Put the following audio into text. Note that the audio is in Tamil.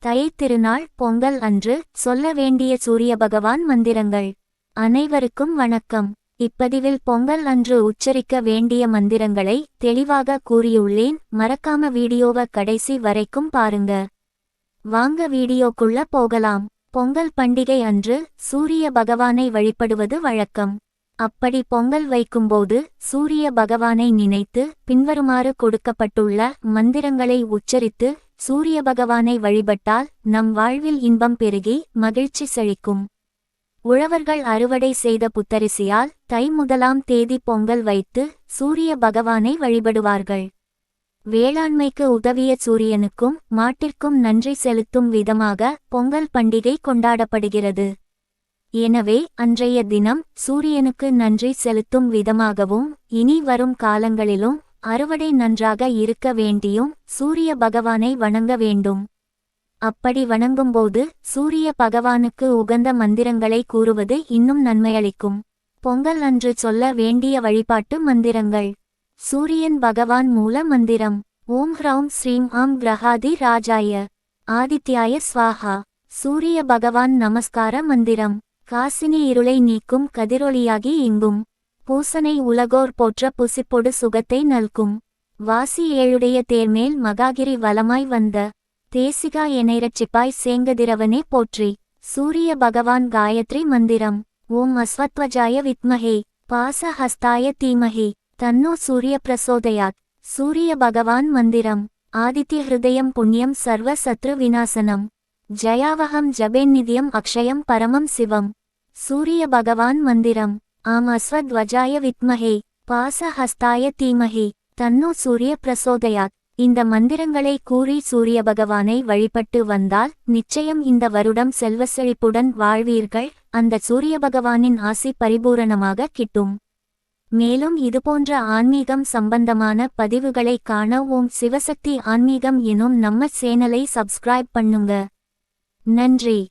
தை திருநாள் பொங்கல் அன்று சொல்ல வேண்டிய சூரிய பகவான் மந்திரங்கள். அனைவருக்கும் வணக்கம். இப்பதிவில் பொங்கல் அன்று உச்சரிக்க வேண்டிய மந்திரங்களை தெளிவாக கூறியுள்ளேன். மறக்காம வீடியோவை கடைசி வரைக்கும் பாருங்க. வாங்க வீடியோக்குள்ள போகலாம். பொங்கல் பண்டிகை அன்று சூரிய பகவானை வழிபடுவது வழக்கம். அப்படி பொங்கல் வைக்கும்போது சூரிய பகவானை நினைத்து பின்வருமாறு கொடுக்கப்பட்டுள்ள மந்திரங்களை உச்சரித்து சூரிய பகவானை வழிபட்டால் நம் வாழ்வில் இன்பம் பெருகி மகிழ்ச்சி செழிக்கும். உழவர்கள் அறுவடை செய்த புத்தரிசியால் தை முதலாம் தேதி பொங்கல் வைத்து சூரிய பகவானை வழிபடுவார்கள். வேளாண்மைக்கு உதவிய சூரியனுக்கும் மாட்டிற்கும் நன்றி செலுத்தும் விதமாக பொங்கல் பண்டிகை கொண்டாடப்படுகிறது. எனவே அன்றைய தினம் சூரியனுக்கு நன்றி செலுத்தும் விதமாகவும் இனி வரும் காலங்களிலும் அறுவடை நன்றாக இருக்க வேண்டியும் சூரிய பகவானை வணங்க வேண்டும். அப்படி வணங்கும்போது சூரிய பகவானுக்கு உகந்த மந்திரங்களை கூறுவது இன்னும் நன்மையளிக்கும். பொங்கல் அன்று சொல்ல வேண்டிய வழிபாட்டு மந்திரங்கள். சூரியன் பகவான் மூல மந்திரம். ஓம் ஹ்ரௌம் ஸ்ரீம் ஆம் கிரகாதி ராஜாய. ஆதித்யாய ஸ்வாஹா. சூரிய பகவான் நமஸ்கார மந்திரம். காசினி இருளை நீக்கும் கதிரொளியாகி இங்கும் பூசனை உலகோர் போற்ற புசிப்பொடு சுகத்தை நல்கும். வாசி ஏழுடைய தேர்மேல் மகாகிரி வலமாய் வந்த. தேசிகா எனைரட்சிப்பாய் சேங்கதிரவனே போற்றி. சூரிய பகவான் காயத்ரி மந்திரம். ஓம் அஸ்வத்வஜாய வித்மஹே. பாசஹஸ்தாய தீமஹி. தன்னோ சூரிய பிரசோதயாத். சூரிய பகவான் மந்திரம். ஆதித்ய ஹிருதயம் புண்ணியம் சர்வ சத்ரு விநாசனம். ஜயாவகம் ஜபேநிதியம் அக்ஷயம் பரமம் சிவம். சூரிய பகவான் மந்திரம். ஆம் அஸ்வத்வஜாய வித்மஹே. பாசஹஸ்தாய தீமஹே. தன்னோ சூரிய பிரசோதயாத். இந்த மந்திரங்களை கூறி சூரிய பகவானை வழிபட்டு வந்தால் நிச்சயம் இந்த வருடம் செல்வ செழிப்புடன் வாழ்வீர்கள். அந்த சூரிய பகவானின் ஆசி பரிபூரணமாக கிட்டும். மேலும் இதுபோன்ற ஆன்மீகம் சம்பந்தமான பதிவுகளை காண ஓம் சிவசக்தி ஆன்மீகம் எனும் நம்ம சேனலை சப்ஸ்கிரைப் பண்ணுங்க. நன்றி.